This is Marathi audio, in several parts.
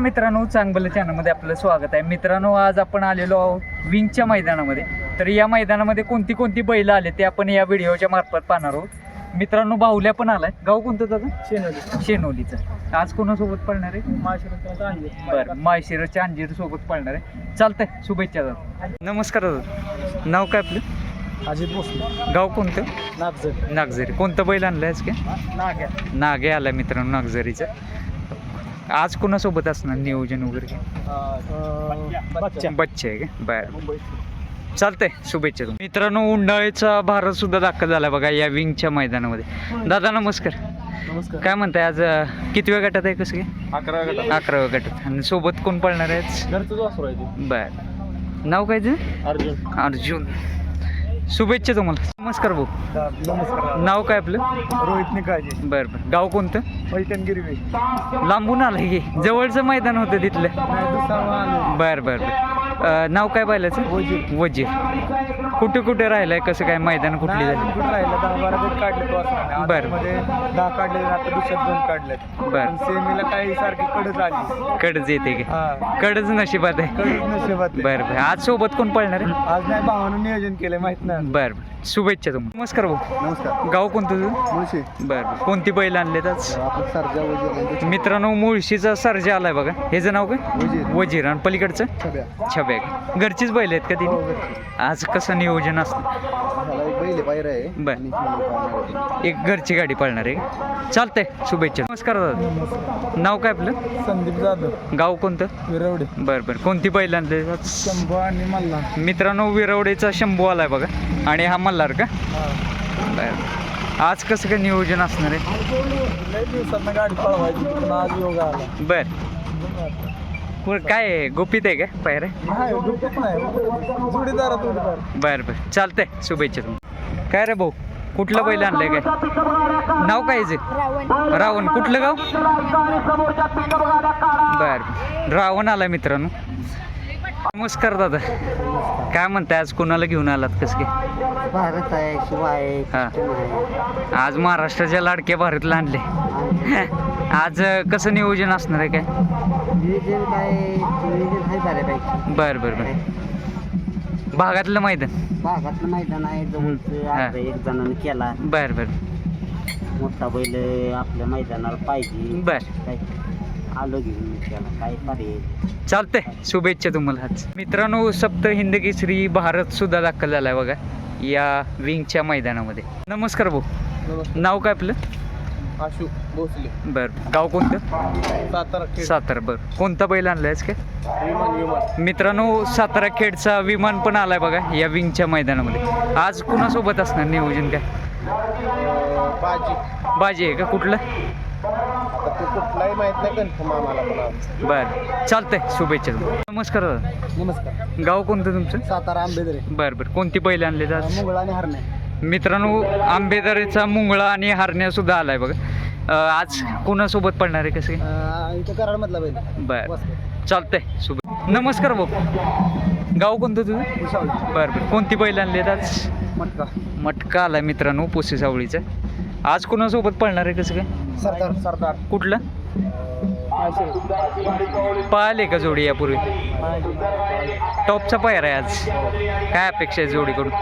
मित्रांनो चांगलं चॅनलमध्ये आपलं स्वागत आहे. मित्रांनो आज आपण आलेलो आहोत विंगच्या मैदानामध्ये. तर या मैदानामध्ये कोणती कोणती बैल आले ते आपण या व्हिडिओच्या मार्फत पाहणार आहोत. मित्रांनो बाहुल्या पण आलाय. गाव कोणतं दादा? शेनोली शेनोलीचं आज कोणासोबत पळणार आहे? बरं माळशिरसच्या अंजीर सोबत पळणार आहे. चालतंय शुभेच्छा दादा. नमस्कार दादा. नाव काय आपलं? अजित भोसले. गाव कोणतं? नागजर नागझरी. कोणतं बैल आणलं आज काय? नाग्या. नागे आलाय मित्रांनो नागझरीचं. आज कोणासोबत असणार नियोजन वगैरे? बच्चा बच्चे आहे का? बरं. चालतंय शुभेच्छा तुम्ही मित्रांनो उंडाळीचा भारत सुद्धा दाखल झाला बघा या विंगच्या मैदानामध्ये. दादा नमस्कार. नमस्कार. काय म्हणताय आज अं, कितव्या गटात आहे कसं काय? अकरा गटात. अकराव्या गटात. आणि सोबत कोण पळणार आहे घरचंच वासरू आहे ते. बर. नाव काय ते अर्जुन. अर्जुन. शुभेच्छा तुम्हाला. नमस्कार भाऊ. नमस्कार. नाव काय आपलं? रोहित निकाळजे बरं बरं. गाव कोणतं? पैठण गिरवे. लांबून आलं की. जवळचं मैदान होतं तिथलं. बरं बरं बरं. अं, नाव काय पाहिल्याचं वजीर. वजीर. कुठे कुठे राहिलंय? कसं काय मैदान कुठली झाली? कुठं राहिलं? दहा बारा गट काढले तो बरं. मध्ये दहा काढले आता दुसऱ्यात दोन काढलेत. बरं. सेमीला काही सारखी कडच आली. कडच येते की. हा. कडच नशिबात आहे. कडच नशिबात आहे. बरं बरं. आज सोबत कोण पळणार आहे? आज नाही भावानं नियोजन केलंय माहीत नाही. बरं बरं. शुभेच्छा तुम्हाला. नमस्कार भाऊ. नमस्कार. गाव कोणतं तुझं? मुळशी. बरं बरं. कोणती बैल आणलेत आज? आपण सरजा वजीर मित्रांनो मुळशीचा सर्जा आलाय बघा. ह्याचं नाव काय? वजीर. वजीर. आणि पलीकडचं? छब्या. छब्या. घरचीच बैल आहेत का हो, ती घरची. आज कसं नियोजन असतं? ह्याला एक बैल आहे, पायरा आहे. बर. आणि हिला पाळणार आहे. एक घरची गाडी पळणार आहे चालतंय. शुभेच्छा. नमस्कार दादा. नाव काय आपलं? संदीप जाधव. गाव कोणतं? विरवडे. बरं बरं. कोणती बैल आणले आज? शंभू आणि मल्ला मित्रांनो विरवडेचा शंभू आलाय बघा. आणि हा मल्हार का? बरं. आज कसं काय नियोजन असणार आहे? लय दिवसात गाडी पळवायची पण आज योगा आला. बरं. काय आहे? गुपित आहे का पायरे नाही गुप्त नाही. जोडीदार जोडीदार. बरं बरं. चालतंय. शुभेच्छा तुम्हाला. काय रे भाऊ? कुठलं बैल आणलंय काय? नाव काय जे? रावण. कुठलं गाव? बर. रावण आला मित्रांनो. नमस्कार दादा. काय म्हणताय? आज कोणाला घेऊन आलात कसं काय? भारत आहे शिवा आहे हा. कृष्ण आहे. आज महाराष्ट्राच्या लाडक्या भारतला आणले. आज अं, कसं नियोजन असणार आहे काय? नियोजन काय नियोजन आहे बऱ्यापैकी. बरं बरं बरं. भागातलं मैदान? भागातलं मैदान आहे जवळचं हा. एक जणांनी केला. बरं बरं. मोठा बैल आपल्या मैदानाला पाहिजे. बरं. काय? आलो घेऊन त्याला. काय पर्याय चालतंय. शुभेच्छा तुम्हाला. आज मित्रांनो सप्त हिंद केसरी भारत सुद्धा दाखल झालाय बघा. या विंगच्या मैदानामध्ये. नमस्कार भाऊ. नाव काय आपलं? आशू भोसले. बरं. गाव कोणतं? सातारा खेड. सातारा बरं. कोणता बैल आणलायस काय? विमान विमान. मित्रांनो सातारा खेडचा विमान पण आलाय बघा या विंगच्या मैदानामध्ये. आज कुणासोबत असणार? नियोजन काय? बाजी. बाजी आहे का? कुठलं? कुठलाही माहीत नाही कन्फर्म आम्हाला पण आज. बरं चालतंय शुभेच्छा नमस्कार दादा. नमस्कार. गाव कोणतं तुमचं? सातारा आंबेदरे. बरं बरं कोणती बैल आणले आज मुंगळ आणि हरणे मित्रांनो आंबेदरेचा मुंगळा आणि हारण्या सुद्धा आलाय बघा. अं, आज कोणासोबत पडणार आहे कसं काय? इथं कराडमधला बैल. बर चालतंय शुभ नमस्कार भाऊ. गाव कोणतं तुझं? बरं बरं कोणती बैल आणली आज? मटका. मटका आलाय मित्रांनो पुसे सावळीचा. आज कोणासोबत पळणार आहे कसं काय? सरदार सरदार. कुठलं? पाहिले का जोडी यापूर्वी? टॉपचा पायर आहे आज. काय अपेक्षा आहे जोडीकडून?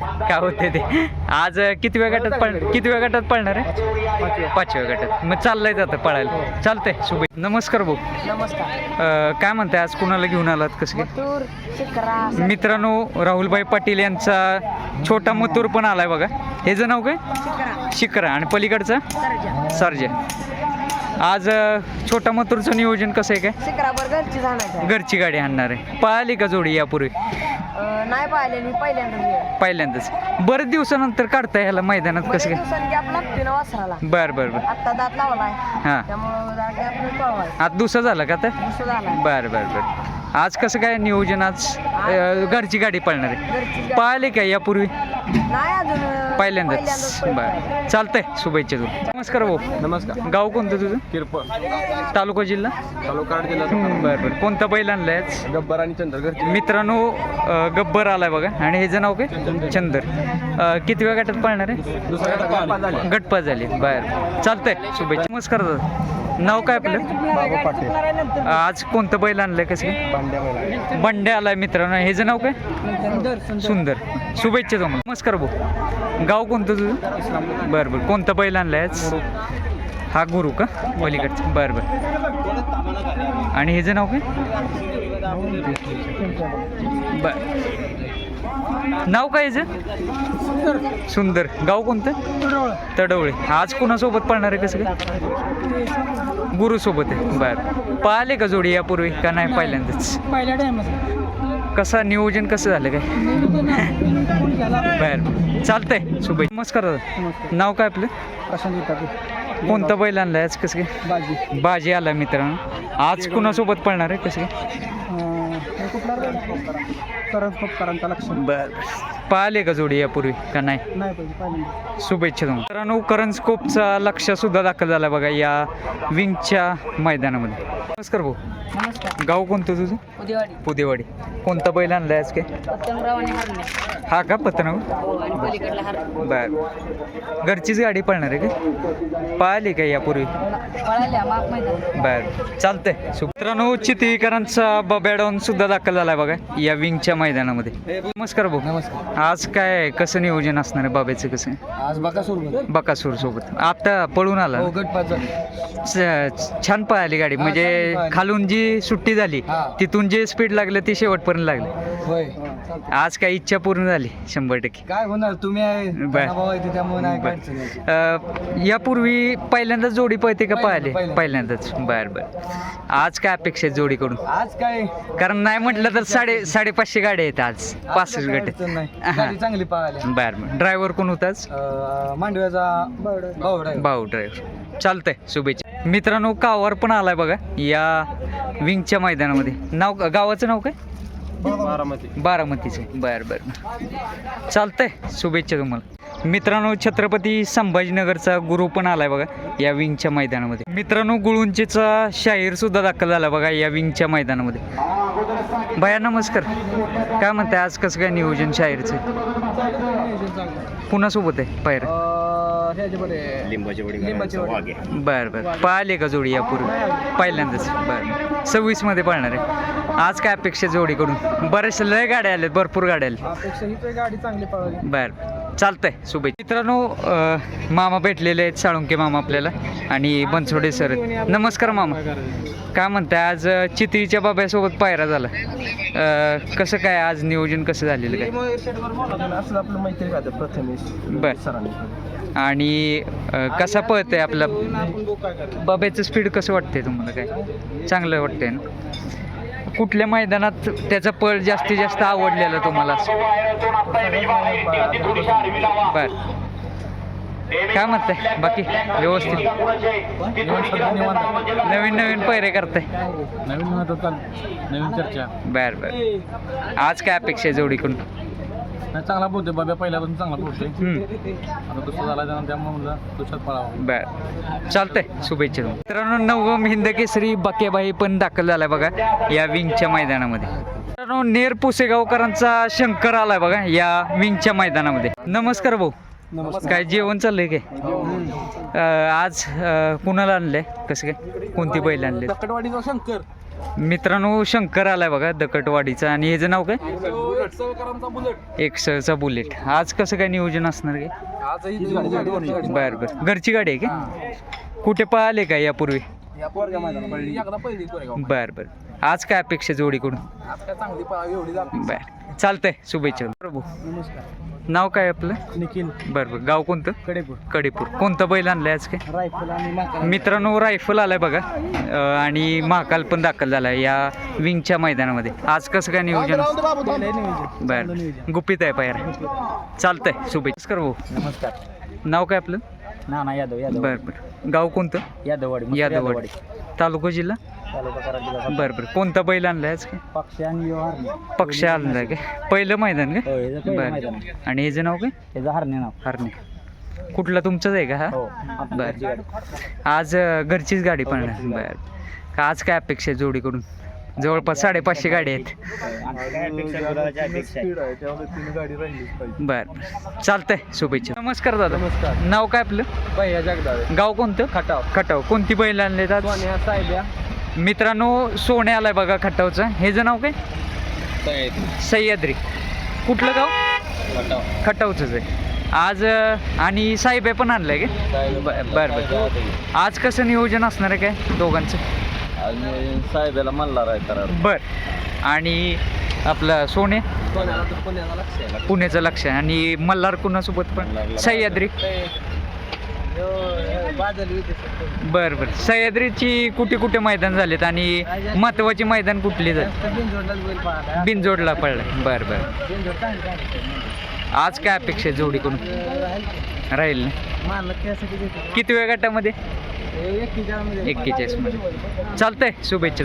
काय होते ते? आज किती वेळ गटात पळ किती वेळ गटात पळणार आहे? पाचव्या गटात. मग चाललंय जातं पळायला. चालतंय शुभे नमस्कार भाऊ. नमस्कार. काय म्हणताय आज कुणाला घेऊन आलात कसं काय? मित्रांनो राहुलभाई पाटील यांचा छोटा मथुर पण आलाय बघा. ह्याचं नाव काय? शिकरा आणि पलीकडचा? सर्जा. आज छोटा मथुरचं नियोजन कसं आहे काय? घरची गाडी आणणार आहे. पळाली का जोडी यापूर्वी? नाही मी पहिल्यांदाच. बरेच दिवसानंतर काढताय ह्याला मैदानात कसं काय? दिवसांनी गॅप लागते ना वासराला. बरं बरं बरं. आत्ता दात लावलाय. हां. त्यामुळं जरा गॅप पळवाय आज दुसरं झालं का तर दुसरं बरं बरं बरं. आज कसं काय नियोजन आज? अं, घरची गाडी पळणार आहे. पळाली का यापूर्वी? नाही अजून पहिल्यांदाच. बरं. चालतंय. शुभेच्छा तू नमस्कार भाऊ. नमस्कार. गाव कोणतं तुझं? किरपळ. तालुका जिल्हा? तालुका जिल्हा. बरं बरं. कोणता बैल आणलाय आज? गब्बर आणि चंद्रगड मित्रांनो अं, गब्बर आलाय बघा. आणि ह्याचं नाव काय? चंदर. अं, किती वेळ गटात पळणार आहे? दुसऱ्या. गटपा झाली. बर. चालतंय. शुभेच्छा. नमस्कार दादा. नाव काय आपलं? बाबा पाटील. आज कोणतं बैल आणलंय कसं काय? बांड्या बैला. बंडे आलाय मित्रांनो. ह्याचं नाव काय? सुंदर शुभेच्छा तुम्हाला. नमस्कार भाऊ. गाव कोणतं तुझं? बरं बरं. कोणतं बैल आणलंय आज? हा गुरु का? पलीकडचं. बरं बरं. आणि ह्याचं नाव काय? बर. नाव काय ह्याचं? सुंदर. गाव कोणतं? तडवळे. आज कुणासोबत पळणार आहे कसं काय? गुरुसोबत आहे. बरं. पाहिले का जोडी यापूर्वी? का नाही पहिल्यांदाच? पहिल्या कसा नियोजन कसं झालं काय? बर चालतंय. शुभेच्छा नमस्कार दादा. नाव काय आपलं? कोणतं बैल आणलंय आज? कसं काय? बाजी. बाजी आला मित्रांनो. आज कुणासोबत पळणार आहे? कसं काय? बर. पाहिले का जोडी यापूर्वी? का नाही? नाही पाहिजे पहिल्यांदा शुभेच्छा तुम्हाला. मित्रांनो करंजकोपचा लक्ष सुद्धा दाखल झाला बघा या विंगच्या मैदानामध्ये. नमस्कार भाऊ. नमस्कार. गाव कोणतं तुझं? उद्यावाडी पुदेवाडी. कोणता बैल आणलाय आज काय? हरणे हा का पतनाव हो आणि पलीकडला हर. बर घरचीच गाडी पळणार आहे का? पाहिली का यापूर्वी? पळाल्या माप मैदान बर चालतंय. सु- मित्रांनो चितळीकरांचा बबॅडॉन सुद्धा दाखल झालाय बघा या विंगच्या मैदानामध्ये. नमस्कार भाऊ. नमस्कार. आज काय कसं नियोजन असणार आहे बाबेचं कसं? आज बघा सुरू बकासूर सोबत. आता पळून आला. हो गट छ- छान पळाली गाडी. म्हणजे. खालून जी सुट्टी झाली. तिथून जे स्पीड लागलं ती शेवटपर्यंत लागलं. होय. आज काय इच्छा पूर्ण झाली शंभर टक्के. काय होणार? तुम्ही बर. त्यामुळे. अं, यापूर्वी पहिल्यांदाच जोडी पळते का पाहिले पहिल्यांदा. पहिल्यांदाच. बर बर. आज काय अपेक्षा आहे जोडीकडून? आज काय? कारण नाही म्हटलं तर साडे साडेपाचशे गाड्या आहेत आज. पासष्ट काय गट. अडचण नाही. गाडी चांगली बर बर. ड्रायव्हर कोण होताच अं, मांडव्याचा भाऊ driver. भाऊ ड्रायव्हर. चालतंय शुभेच्छा. मित्रांनो कावर पण आलाय बघा या विंगच्या मैदानामध्ये. नाव गावाचं नाव काय? बारामती. बारामतीचे. बर बर. चालतंय. शुभेच्छा तुम्हाला. मित्रांनो छत्रपती संभाजीनगरचा गुरु पण आलाय बघा या विंगच्या मैदानामध्ये. मित्रांनो गुळुंचेचा शाहीर सुद्धा दाखल झाला बघा या विंगच्या मैदानामध्ये. भया नमस्कार. काय म्हणताय? आज कसं काय नियोजन शाहीरचं? कुणासोबत आहे? पायर अं, ह्याच्यामध्ये लिंबाची वडी लिंबाची वडी. वाघे. बर बर. पाहिले का जोडी यापूर्वी पहिल्यांदाच. बर. सव्वीसमध्ये पाळणार आहे. आज काय अपेक्षा जोडीकडून? बरेचसे लय गाड्या आल्यात भरपूर गाड्या आल्या अपेक्षा ही तर गाडी चांगली पळाली. बर. चालतंय शुभेच्छा. मित्रांनो मामा भेटलेले आहेत साळुंके मामा आपल्याला आणि बनसोडे सर नमस्कार मामा. काय म्हणताय आज चित्रीच्या बाब्यासोबत पायरा झाला. कसं काय आज नियोजन कसं झालेलं काय? बर. आणि कसा कसा पळतंय आपला? बाब्याचं स्पीड कसं वाटतंय तुम्हाला काय? चांगलं वाटतंय ना? कुठल्या मैदानात त्याचा पळ जास्तीत जास्त आवडलेला तुम्हाला? बर. काय म्हणताय? बाकी व्यवस्थित. नवीन नवीन पैरे करताय. नवीन नवीन चर्चा. बर बर. आज काय अपेक्षा आहे जोडीकडून? नाही चांगला बोलतोय बाबा पहिल्यापासून चांगला बोलतोय. आता दुसरं झाला त्यानं त्यामुळे म्हणलं दुसऱ्यात पळावं. बर. चालतंय शुभेच्छा तुम्हाला. मित्रांनो नवम हिंद केसरी बाकेबाई पण दाखल झालाय बघा या विंगच्या मैदानामध्ये. मित्रांनो नेर पुसेगावकरांचा शंकर आलाय बघा या विंगच्या मैदानामध्ये. नमस्कार भाऊ. काय जेवण चाललंय काय? अं, आज अं, कुणाला आणलंय? कसं काय? कोणती बैल आणले शंकर. मित्रांनो शंकर आलाय बघा दकटवाडीचा आणि ह्याचं नाव काय? सवकरांचा बुलेट. आज कसं काय नियोजन असणार काय बर बर. घरची गाडी आहे का? कुठे पळाले का यापूर्वी? बर बर. आज काय अपेक्षा जोडीकडून? बर. चालतंय शुभेच्छा. प्रभू. नमस्कार. नाव काय आपलं? निखिल. बर बर. गाव कोणतं? कडेपूर. कडेपूर. कोणतं बैल आणलंय आज काय? रायफल आणि माका मित्रांनो रायफल आलाय बघा. अं, आणि महाकाल पण दाखल झालाय या विंगच्या मैदानामध्ये. आज कसं काय नियोजन? बर. गुपित आहे पायर. चालतंय. शुभेच्छा. भाऊ. नमस्कार. नाव काय आपलं? नाना यादव यादव. बर बर. गाव कोणतं? यादववाडी. यादववाडी. तालुका जिल्हा? तालुका कराड जिल्हा बर बर. कोणतं बैल आणलाय आज? काय पक्ष आणि व्यवहार पक्ष आणलाय काय पहिलं मैदान हो, काय ह्याचं पहिलं बर. मैदान. आणि ह्याचं नाव काय? त्याचं हरणे नाव. हरणे. कुठला तुमचंच आहे का हा? हो आपली बर. घरची गाडी. आज अं, घरचीच गाडी हो, गाडी. बर. का आज काय अपेक्षा आहे जोडीकडून? जवळपास साडेपाचशे गाडी आहेत. बर चालतंय. शुभेच्छा. नमस्कार दादा. नमस्कार. नाव काय आपलं? भैया जगदाळे. गाव कोणतं? खटाव. खटाव. कोणती बैल आणले साहेब्या मित्रांनो सोने आलाय बघा खटावचं हे जे नाव काय? सह्याद्री. कुठलं गाव? खटाव खटावचंच आहे. आज आणि साहेब पण आणलंय का बर बर. आज कसं नियोजन असणार आहे काय दोघांचं? साहेबाला मल्हार आहे करार बर. आणि आपलं सोने? तर पुण्याचं लक्ष आहे. आणि मल्हार कुणासोबत पण? सह्याद्री. बर बर. सह्याद्रीची कुठे कुठे मैदान झालेत आणि महत्वाची मैदान कुठली झाली? बिनजोडला पडलं बर बर. आज काय अपेक्षा आहे जोडीकडून? राहील किती वेळ गटामध्ये? एक्केचाळीसमध्ये चालतंय. शुभेच्छा